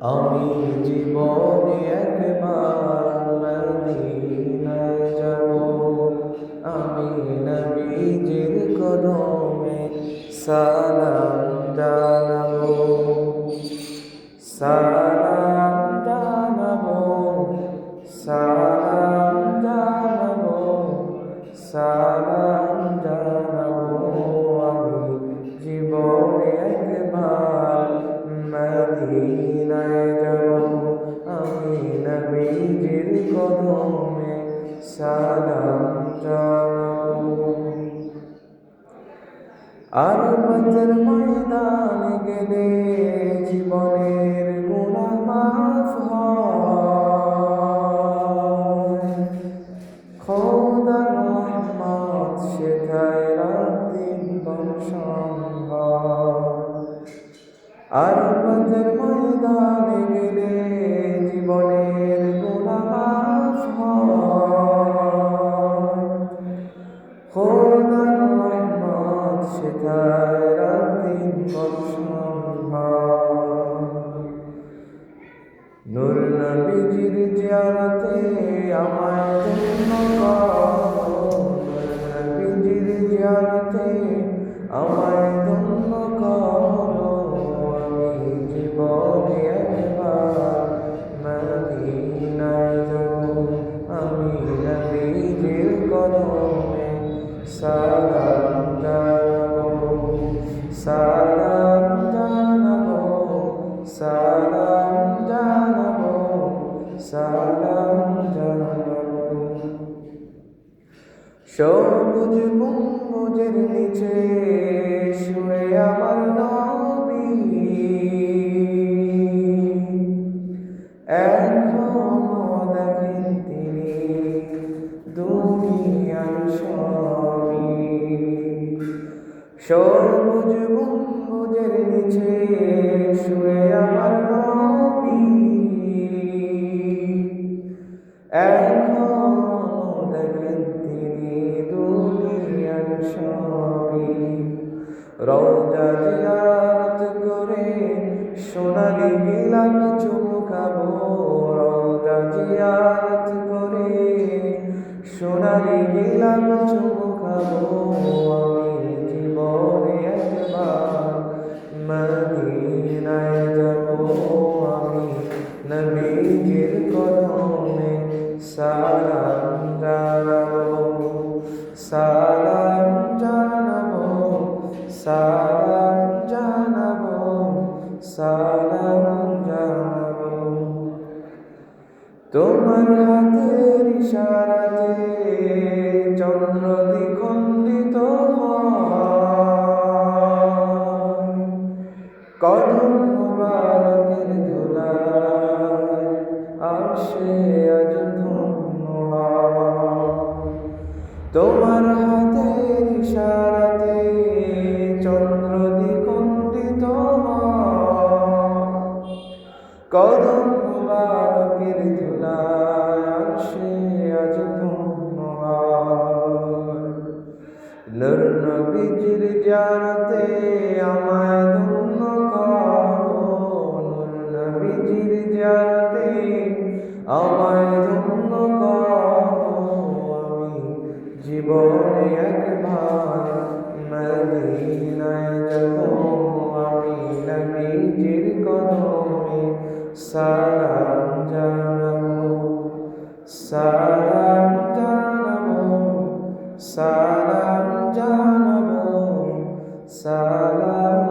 আমি জীবনে একবার মদিনায় যাব। আমি নবীজির কদমে সালাম জানাব। সালাম কদমে সালাম জানাব আর বজ্র ময়দান গেলে জীবনের গুণা মাফ খোদার রহমত শেখায় রাত দিন বংশন আর বজ্র ময়দান গেলে নূর নবীজির জিয়ারতে আমায় ধন্য নবীজির জিয়ারতে আমায় ধন্য আমি জীবনে একবার মদিনায় যাব আমি নবীজির কদমে সালাম সালাম জানাব সালাম জানাব। সবুজ গম্বুজের নিচে শুয়ে আমার নবী। এখনও দেখেন তিনি দুনিয়ার সবুজ গম্বুজের নিচে শুয়ে আমার নবী। এখনও দেখেন তিনি দুনিয়ার সবই। রওজা জিয়ারত করে সোনালি গিলাম চুমকাবো। রওজা জিয়ারত করে সোনালি গিলাম চুমকাবো। সালাম জানাব সালাম জানাব। সালাম জানাব সালাম জানাব তোমার হাতের ইশারাতে চন্দ্র দ্বিখণ্ডিত কদম তোমার হাতের ইশারাতে চন্দ্র দ্বিখণ্ডিত কদম মুবারকের ধুলায় আরশে আজ। নূর নবীজির জানাতে আমায় ধন্য করো নূর নবীজির জানাতে আমায় সালাম জানাব সালাম জানাব সালাম জানাব সালাম